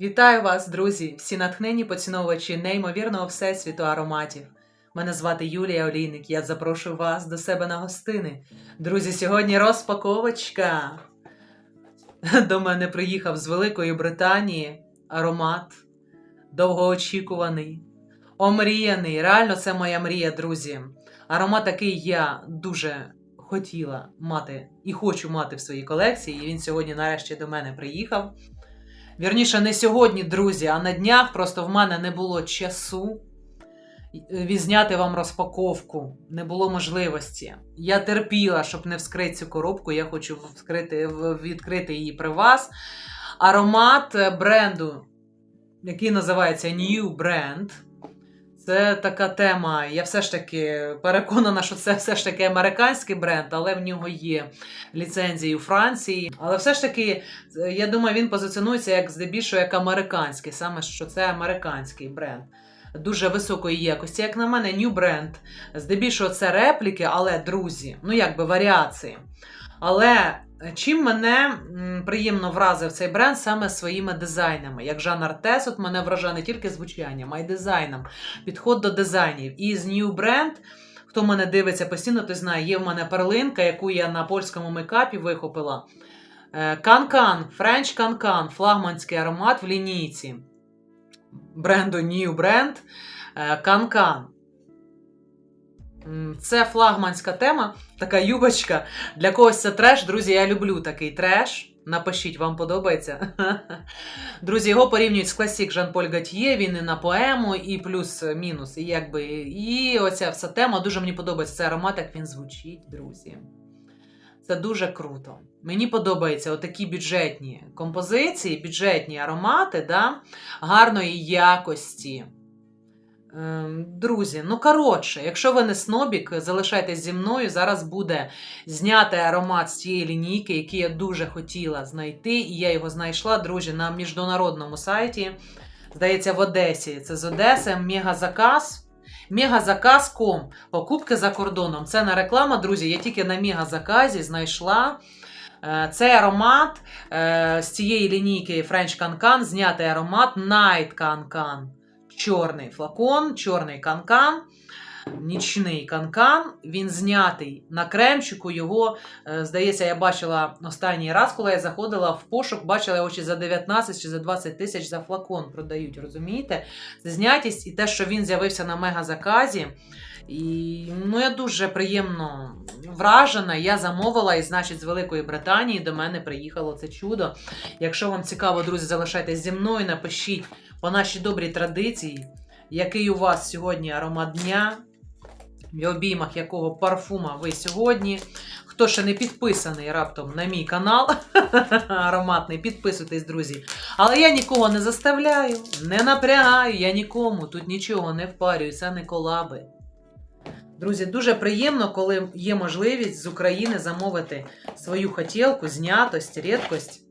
Вітаю вас, друзі, всі натхнені поціновувачі неймовірного всесвіту ароматів. Мене звати Юлія Олійник. Я запрошую вас до себе на гостини. Друзі, сьогодні розпаковочка. До мене приїхав з Великої Британії аромат, довгоочікуваний, омріяний. Реально, це моя мрія, друзі. Аромат, який я дуже хотіла мати і хочу мати в своїй колекції. І він сьогодні нарешті до мене приїхав. Вірніше, не сьогодні, друзі, а на днях просто в мене не було часу е, відзняти вам розпаковку, не було можливості. Я терпіла, щоб не вскрити цю коробку. Я хочу вскрити, відкрити її при вас. Аромат е, бренду, який називається New Brand. Це така тема. Я все ж таки переконана, що це все ж таки американський бренд, але в нього є ліцензії у Франції. Але все ж таки, я думаю, він позиціонується як здебільшого як американський, саме що це американський бренд. Дуже високої якості. Як на мене, New Brand. Здебільшого це репліки, але друзі, ну якби варіації. Але е, чим мене приємно вразив цей бренд саме своїми дизайнами. Як Жан Артес, от мене вражає не тільки звучанням, а й дизайном. Підход до дизайнів. І з New Brand, хто мене дивиться постійно, той знає, є в мене перлинка, яку я на польському мейкапі вихопила. Е, Канкан, French Канкан, флагманський аромат в лінійці бренду New Brand е, Канкан. Це флагманська тема, така юбочка. Для когось це треш. Друзі, я люблю такий треш. Напишіть, вам подобається. Друзі, його порівнюють з класік Жан-Поль Гатьє, він і на поему, і плюс-мінус. І якби і оця вся тема дуже мені подобається. Цей аромат, як він звучить, друзі. Це дуже круто. Мені подобаються отакі бюджетні композиції, бюджетні аромати, да? гарної якості. Ем, Друзі, ну коротше, якщо ви не снобік, залишайтесь зі мною. Зараз буде знятий аромат з цієї лінійки, який я дуже хотіла знайти, і я його знайшла, друзі, на міжнародному сайті. Здається, в Одесі. Це з Одеси, мегазаказ. Мегазаказ.com. Покупки за кордоном. Це не реклама, друзі. Я тільки на мегазаказі знайшла. е, Цей аромат е, з цієї лінійки French Cancan, знятий аромат Night Cancan. Чорний флакон, чорний канкан, нічний канкан. Він знятий на кремчику. Його, е, здається, я бачила останній раз, коли я заходила в пошук, бачила чи за 19 чи за 20 тисяч за флакон продають. Розумієте? Це знятість і те, що він з'явився на мегазаказі. І ну, я дуже приємно вражена. Я замовила, і, значить, з Великої Британії до мене приїхало це чудо. Якщо вам цікаво, друзі, залишайтесь зі мною, напишіть по нашій добрій традиції, який у вас сьогодні аромат дня, в обіймах якого парфума ви сьогодні. Хто ще не підписаний раптом на мій канал ароматний, підписуйтесь, друзі. Але я нікого не заставляю, не напрягаю, я нікому тут нічого не впарюю, це не колаби. Друзі, дуже приємно, коли є можливість з України замовити свою хотілку, знятость, рідкость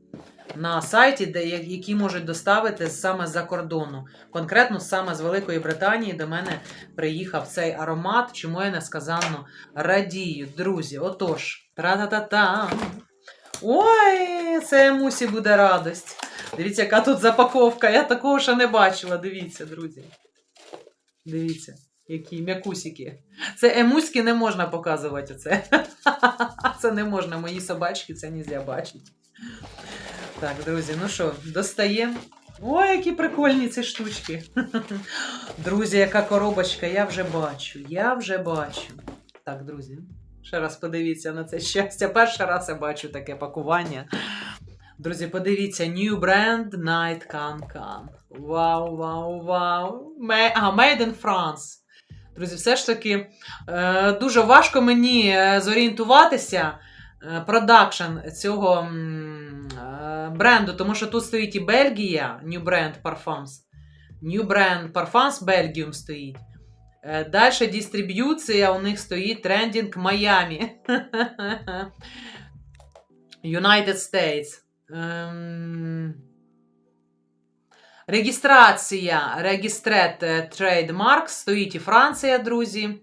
на сайті, де, які можуть доставити саме з-за кордону. Конкретно саме з Великої Британії до мене приїхав цей аромат, чому я несказанно радію. Друзі, отож, тра-та-та-та. Ой, це Мусі буде радость. Дивіться, яка тут запаковка. Я такого ще не бачила. Дивіться, друзі. Дивіться, які м'якусики. Це емуськи не можна показувати. Це, це не можна. Мої собачки це нельзя бачити. Так, друзі, ну що, достаємо. Ой, які прикольні ці штучки. Друзі, яка коробочка, я вже бачу. Я вже бачу. Так, друзі, ще раз подивіться на це щастя. Перший раз я бачу таке пакування. Друзі, подивіться, New Brand Night Can Can. Вау, вау, вау. А, Made in France. Друзі, все ж таки е, дуже важко мені е, зорієнтуватися е, продакшн цього бренду, тому що тут стоїть і Бельгія, New Brand Parfums. New Brand Parfums Belgium стоїть. Е, Далі дистриб'юція у них стоїть Trending Miami. United States. Ем, Реєстрація Registered Trademark стоїть і Франція, друзі.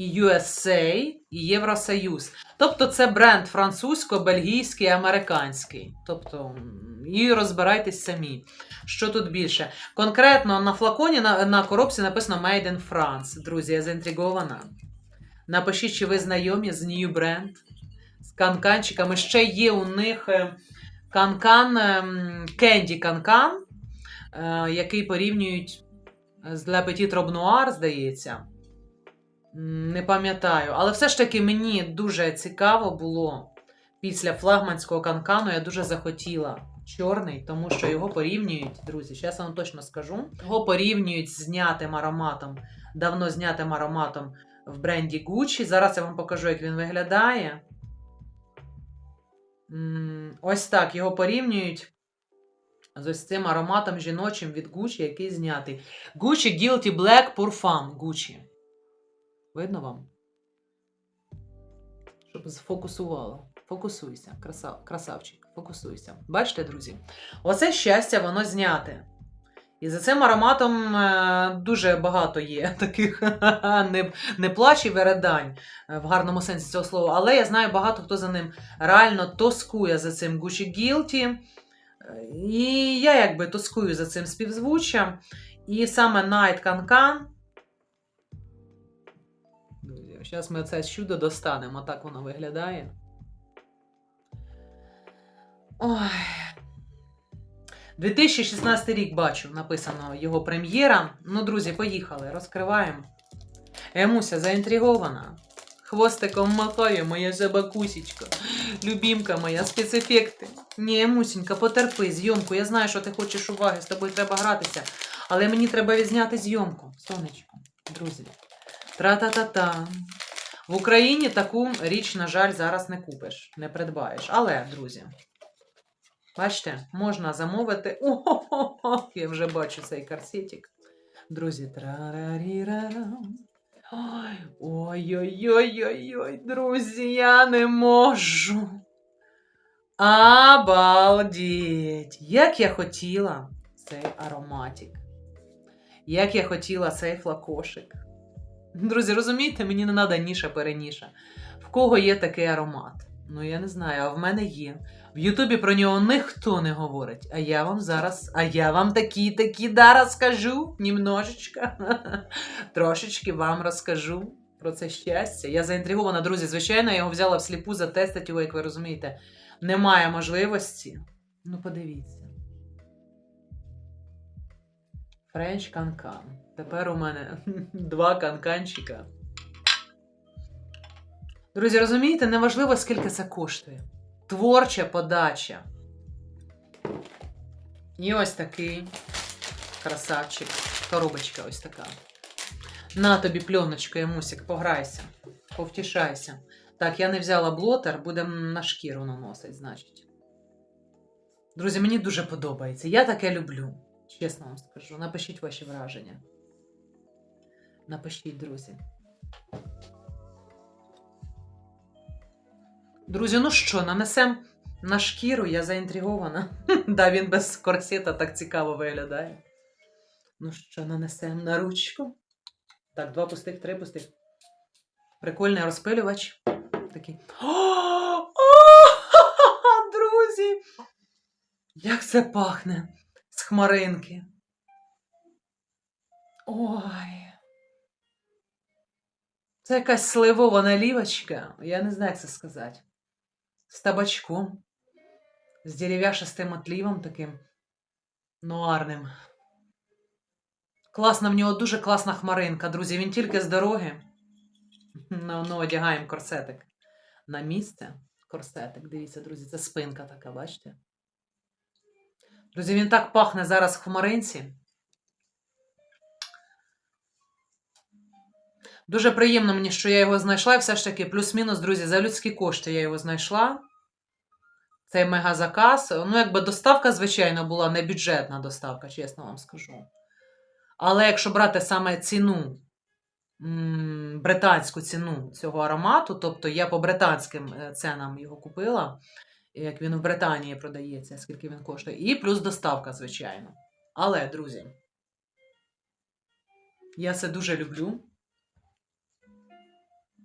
І USA, і Євросоюз. Тобто це бренд французько-бельгійський, американський. Тобто, і розбирайтесь самі. Що тут більше? Конкретно на флаконі на, на коробці написано Made in France. Друзі, я заінтригована. Напишіть, чи ви знайомі з New Brand, з канканчиками. Ще є у них е, канкан, кенді канкан, е, який порівнюють з Le Petit Robe Noir, здається. Не пам'ятаю. Але все ж таки мені дуже цікаво було після флагманського канкану. Я дуже захотіла чорний, тому що його порівнюють, друзі, зараз вам точно скажу. Його порівнюють з знятим ароматом, давно знятим ароматом в бренді Gucci. Зараз я вам покажу, як він виглядає. Ось так його порівнюють з ось цим ароматом жіночим від Gucci, який знятий. Gucci Guilty Black Femme Gucci. Видно вам? Щоб сфокусувало. Фокусуйся, краса... красавчик, фокусуйся. Бачите, друзі? Оце щастя, воно зняте. І за цим ароматом е, дуже багато є таких не, не плач і вередань е, в гарному сенсі цього слова. Але я знаю багато хто за ним реально тоскує за цим Gucci Guilty. Е, І я якби тоскую за цим співзвуччям. І саме Night Cancan. Зараз ми це чудо достанемо, так воно виглядає. Ой. 2016 рік бачу, написано його прем'єра. Ну, друзі, поїхали, розкриваємо. Емуся заінтригована. Хвостиком махає моя забакусічка. Любімка моя, спецефекти. Ні, Емусінька, потерпи зйомку. Я знаю, що ти хочеш уваги, з тобою треба гратися. Але мені треба відзняти зйомку. Сонечко, друзі. Тра-та-та-та. В Україні таку річ, на жаль, зараз не купиш, не придбаєш. Але, друзі, бачите, можна замовити. О, я вже бачу цей корсетик. Друзі, трарарірарам. Ой, Ой-ой-ой-ой-ой, друзі, я не можу. Обалдеть! Як я хотіла цей ароматик. Як я хотіла цей флакошик. Друзі, розумієте, мені не треба ніша переніша. В кого є такий аромат? Ну, я не знаю, а в мене є. В Ютубі про нього ніхто не говорить. А я вам зараз, а я вам такі такі да розкажу. Німножечко. Трошечки вам розкажу про це щастя. Я заінтригована, друзі. Звичайно, я його взяла всліпу його, як ви розумієте. Немає можливості. Ну, подивіться. Френч канкан. Тепер у мене два канканчика. Друзі, розумієте, неважливо, скільки це коштує. Творча подача. І ось такий красавчик. Коробочка ось така. На тобі пленочку, Ямусик, пограйся, повтішайся. Так, я не взяла блотер, будемо на шкіру наносити, значить. Друзі, мені дуже подобається. Я таке люблю. Чесно вам скажу. Напишіть ваші враження. Напишіть, друзі. Друзі, ну що, нанесемо на шкіру, я заінтригована. да, він без корсета так цікаво виглядає. Ну що, нанесемо на ручку. Так, два пустих, три пустих. Прикольний розпилювач. Такий. О, друзі! Як це пахне з хмаринки. Ой. Це якась сливова налівочка. Я не знаю, як це сказати. З табачком, з дерев'яшистим отлівом таким нуарним. Класна в нього дуже класна хмаринка, друзі. Він тільки з дороги. Ну, ну, одягаємо корсетик. На місце корсетик. Дивіться, друзі, це спинка така, бачите? Друзі, він так пахне зараз в хмаринці. Дуже приємно мені, що я його знайшла, і все ж таки, плюс-мінус, друзі, за людські кошти я його знайшла. Цей мегазаказ. Ну, якби доставка, звичайно, була не бюджетна доставка, чесно вам скажу. Але якщо брати саме ціну, британську ціну цього аромату, тобто я по британським е, ценам його купила, як він в Британії продається, скільки він коштує, і плюс доставка, звичайно. Але, друзі, я це дуже люблю.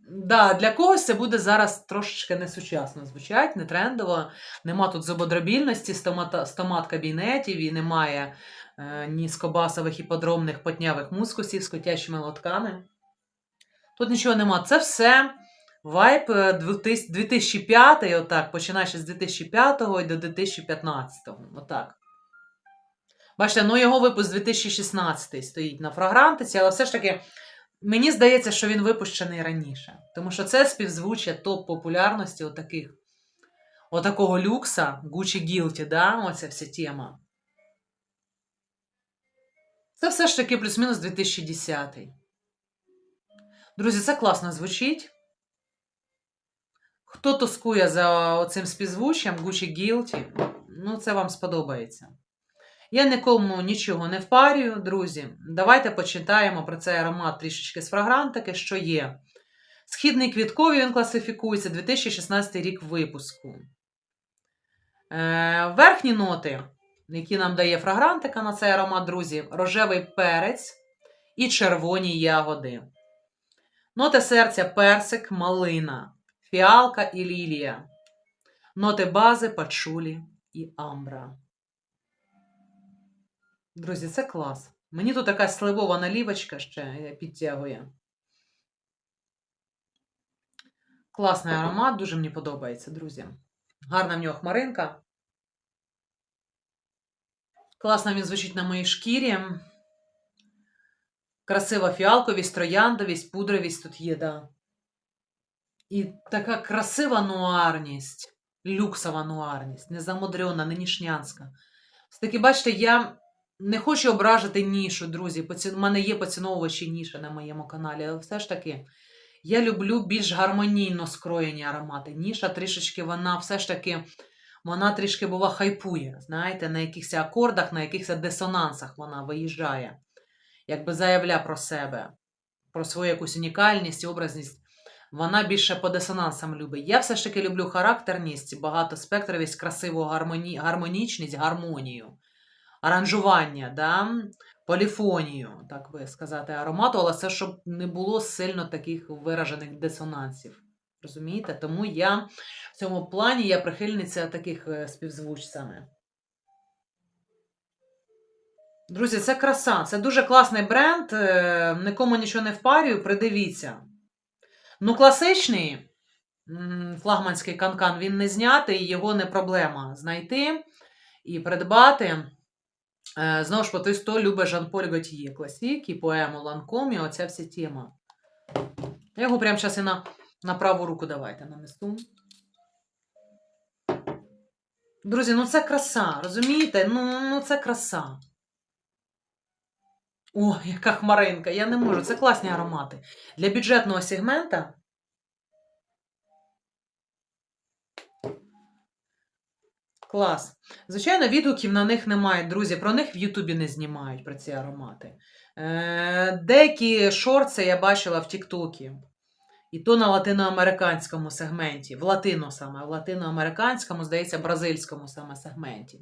Да, для когось це буде зараз трошечки несучасно звучать, не трендово. Нема тут зубодробільності, стомата, стомат кабінетів і немає е, ні скобасових і подробних потнявих мускусів з котячими лотками. Тут нічого нема. Це все вайп е, 2000 2005, отак, починаючи з 2005 і до 2015. Отак. Бачите, ну його випуск 2016 стоїть на фрагрантиці, але все ж таки мені здається, що він випущений раніше. Тому що це співзвуччя топ популярності отаких, отакого люкса, Gucci Guilty, да? оця вся тема. Це все ж таки плюс-мінус 2010. Друзі, це класно звучить. Хто тоскує за оцим співзвуччям Gucci Guilty, ну це вам сподобається. Я нікому нічого не впарюю, друзі. Давайте почитаємо про цей аромат трішечки з фрагрантики, що є. Східний квітковий він класифікується 2016 рік випуску. Е, верхні ноти, які нам дає фрагрантика на цей аромат, друзі, рожевий перець і червоні ягоди. Ноти серця персик, малина, фіалка і лілія. Ноти бази, пачулі і амбра. Друзі, це клас. Мені тут така сливова налівочка ще підтягує. Класний аромат, дуже мені подобається, друзі. Гарна в нього хмаринка. Класно він звучить на моїй шкірі. Красива фіалковість, трояндовість, пудровість тут є, да. І така красива нуарність, люксова нуарність, незамудрена, не нішнянська. Все-таки, бачите, я не хочу ображати нішу, друзі. У мене є поціновувачі ніші на моєму каналі, але все ж таки я люблю більш гармонійно скроєні аромати. Ніша трішечки, вона все ж таки, вона трішки бува хайпує. Знаєте, на якихось акордах, на якихось дисонансах вона виїжджає, якби заявля про себе, про свою якусь унікальність, образність. Вона більше по дисонансам любить. Я все ж таки люблю характерність, багатоспектровість, красиву гармоні... гармонічність, гармонію, аранжування, да? поліфонію, так би сказати, аромату, але це щоб не було сильно таких виражених дисонансів. Розумієте? Тому я в цьому плані я прихильниця таких е, співзвуч саме. Друзі, це краса. Це дуже класний бренд. е, Нікому нічого не впарюю, придивіться. Ну, класичний флагманський канкан він не знятий, його не проблема знайти і придбати. Е, Знову ж по той сто любить Жан-Поль Готьє, класік, і поему Ланком, і оця вся тема. Я його прямо зараз і на, на праву руку давайте нанесу. Друзі, ну це краса, розумієте? Ну, ну це краса. О, яка хмаринка, я не можу. Це класні аромати. Для бюджетного сегмента. Клас. Звичайно, відгуків на них немає, друзі. Про них в Ютубі не знімають про ці аромати. Е, деякі шорти я бачила в Тіктокі. І то на латиноамериканському сегменті. В латино саме, в латиноамериканському, здається, бразильському саме сегменті.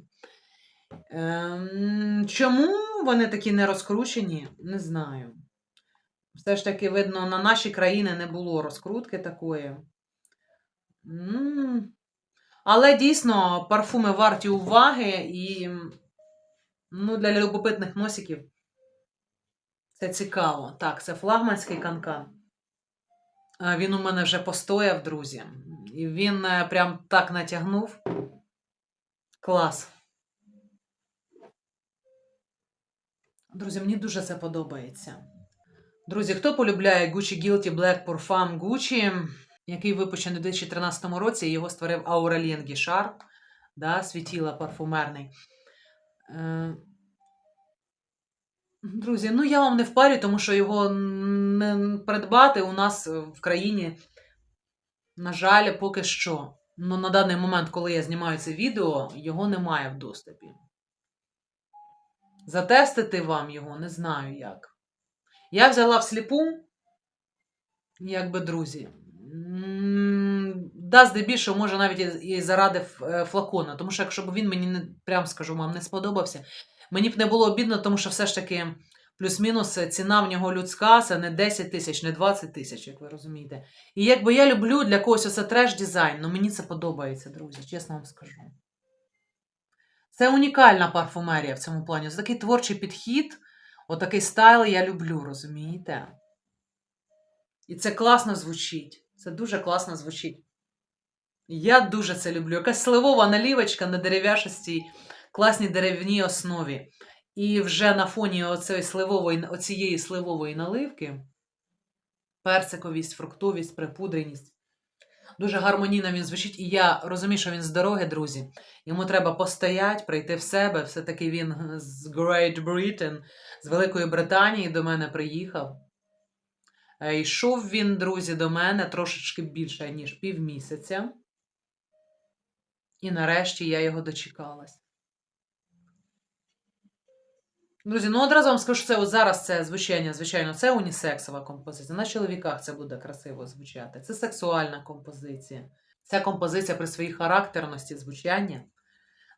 Ем, чому вони такі не розкручені? Не знаю. Все ж таки, видно, на наші країни не було розкрутки такої. Але дійсно парфуми варті уваги і ну, для любопитних носиків це цікаво. Так, це флагманський канкан. Він у мене вже постояв, друзі. І він е, прям так натягнув. Клас. Друзі, мені дуже це подобається. Друзі, хто полюбляє Gucci Guilty Black Parfum Gucci, який випущений у 2013 році, його створив Аурелien Гішар, да, світіла парфумерний. Е, Друзі, ну я вам не впарю, тому що його не придбати у нас в країні, на жаль, поки що. Ну, на даний момент, коли я знімаю це відео, його немає в доступі. Затестити вам його не знаю як. Я взяла всліпу, якби друзі. Да, здебільшого, може, навіть і заради е, флакона. Тому що, якщо б він мені прям скажу вам не сподобався, мені б не було обідно, тому що все ж таки Плюс-мінус е, ціна в нього людська, це не 10 тисяч, не 20 тисяч, як ви розумієте. І якби я люблю для когось оце треш-дизайн, ну мені це подобається, друзі, чесно вам скажу. Це унікальна парфумерія в цьому плані. Це такий творчий підхід, отакий стайл я люблю, розумієте? І це класно звучить. Це дуже класно звучить. Я дуже це люблю. Якась сливова налівочка на дерев'яшостій, класній деревній основі. І вже на фоні оцієї сливової, оцієї сливової наливки персиковість, фруктовість, припудреність. Дуже гармонійно він звучить, і я розумію, що він з дороги, друзі. Йому треба постоять, прийти в себе. Все-таки він з Great Britain, з Великої Британії до мене приїхав. Е, Йшов він, друзі, до мене трошечки більше, ніж півмісяця. І нарешті я його дочекалась. Друзі, ну одразу вам скажу, що це от зараз це звучання, звичайно, це унісексова композиція. На чоловіках це буде красиво звучати. Це сексуальна композиція. Ця композиція при своїй характерності звучання,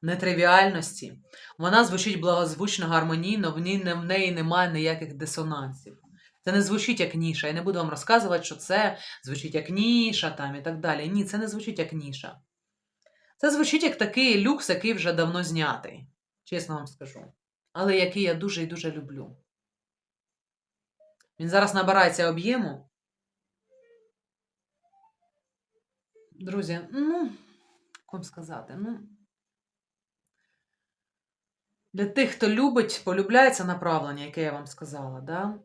нетривіальності, вона звучить благозвучно, гармонійно, в ній в неї немає ніяких дисонансів. Це не звучить як ніша. Я не буду вам розказувати, що це звучить як ніша там і так далі. Ні, це не звучить як ніша. Це звучить як такий люкс, який вже давно знятий. Чесно вам скажу. Але який я дуже і дуже люблю. Він зараз набирається об'єму. Друзі, ну, як сказати, ну. Для тих, хто любить, полюбляється направлення, яке я вам сказала, да?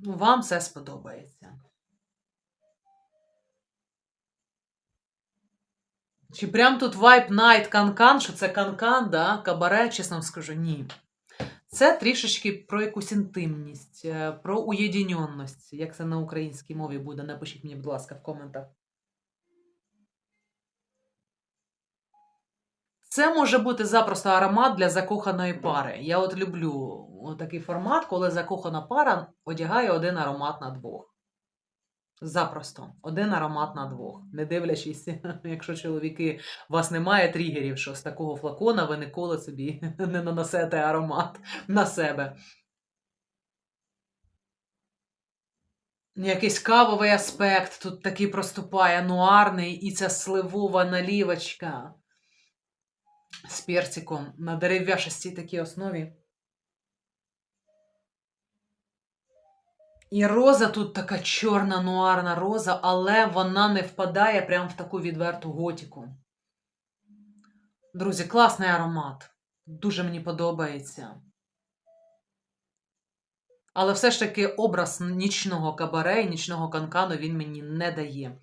Ну, вам це сподобається. Чи прям тут Vibe Night Канкан, що це канкан, да? кабаре, чесно вам скажу, ні. Це трішечки про якусь інтимність, е, про уєдіньонність. Як це на українській мові буде, напишіть мені, будь ласка, в коментах. Це може бути запросто аромат для закоханої пари. Я от люблю такий формат, коли закохана пара одягає один аромат на двох. Запросто. Один аромат на двох. Не дивлячись, якщо чоловіки, у вас немає тригерів, що з такого флакона ви ніколи собі не нанесете аромат на себе. Якийсь кавовий аспект тут такий проступає, нуарний, і ця сливова налівочка з перциком на дерев'яшистій такій основі. І роза тут така чорна нуарна роза, але вона не впадає прямо в таку відверту готіку. Друзі, класний аромат. Дуже мені подобається. Але все ж таки образ нічного кабаре і нічного канкану він мені не дає.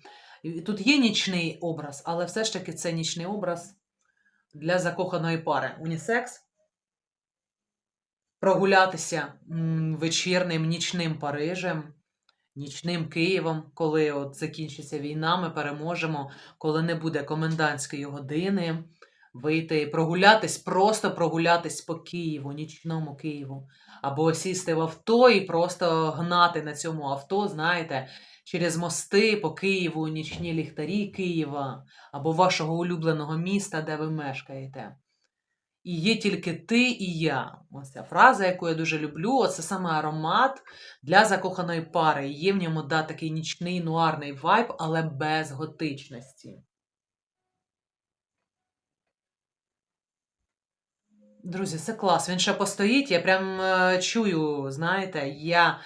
Тут є нічний образ, але все ж таки це нічний образ для закоханої пари. Унісекс. Прогулятися вечірним нічним Парижем, нічним Києвом, коли от закінчиться війна, ми переможемо, коли не буде комендантської години, вийти, прогулятись, просто прогулятись по Києву, нічному Києву, або сісти в авто і просто гнати на цьому авто, знаєте, через мости по Києву, нічні ліхтарі Києва, або вашого улюбленого міста, де ви мешкаєте. І є тільки ти і я. Ось ця фраза, яку я дуже люблю, це саме аромат для закоханої пари. Є в ньому да, такий нічний нуарний вайб, але без готичності. Друзі, це клас. Він ще постоїть. Я прям е, чую, знаєте, я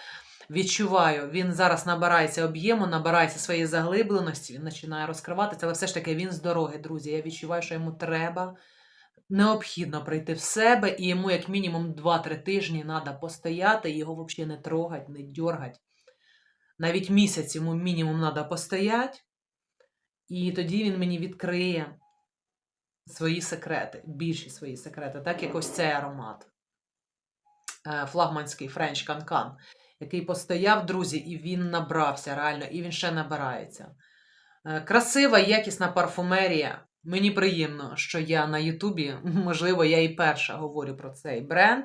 відчуваю, він зараз набирається об'єму, набирається своєї заглибленості, він починає розкриватися, але все ж таки він з дороги, друзі. Я відчуваю, що йому треба необхідно прийти в себе, і йому як мінімум 2-3 тижні треба постояти, його взагалі не трогать, не дергать. Навіть місяць йому мінімум треба постояти, і тоді він мені відкриє свої секрети, більші свої секрети, так як ось цей аромат. Е, Флагманський Френч Канкан, який постояв, друзі, і він набрався реально, і він ще набирається. Е, Красива, якісна парфумерія. Мені приємно, що я на Ютубі, можливо, я і перша говорю про цей бренд.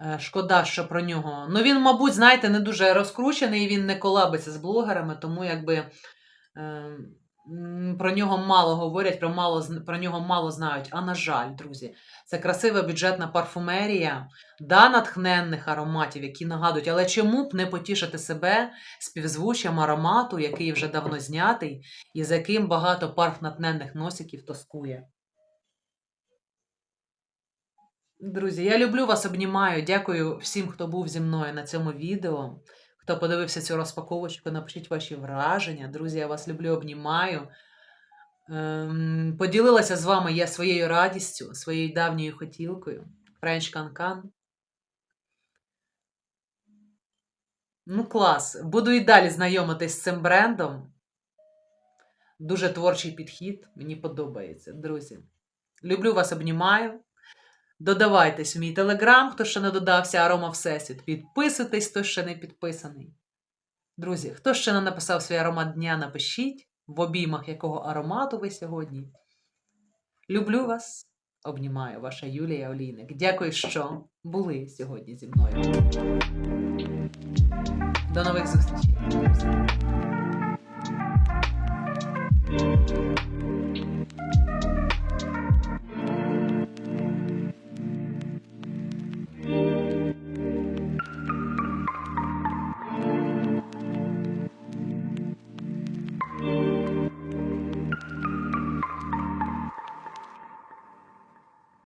Е, Шкода, що про нього. Ну, він, мабуть, знаєте, не дуже розкручений, він не колабиться з блогерами, тому якби. Про нього мало говорять, про, мало, про нього мало знають. А на жаль, друзі, це красива бюджетна парфумерія, да, натхненних ароматів, які нагадують, але чому б не потішити себе співзвуччям аромату, який вже давно знятий, і з яким багато парф натхненних носиків тоскує. Друзі, я люблю вас, обнімаю. Дякую всім, хто був зі мною на цьому відео. Хто подивився цю розпаковочку, напишіть ваші враження. Друзі, я вас люблю, обнімаю. Ем, поділилася з вами я своєю радістю, своєю давньою хотілкою. Френч Канкан. Ну, клас. Буду і далі знайомитись з цим брендом. Дуже творчий підхід. Мені подобається, друзі. Люблю вас, обнімаю. Додавайтесь в мій телеграм, хто ще не додався Арома Всесвіт. Підписуйтесь, хто ще не підписаний. Друзі, хто ще не написав свій аромат дня, напишіть, в обіймах якого аромату ви сьогодні. Люблю вас, обнімаю ваша Юлія Олійник. Дякую, що були сьогодні зі мною. До нових зустрічей.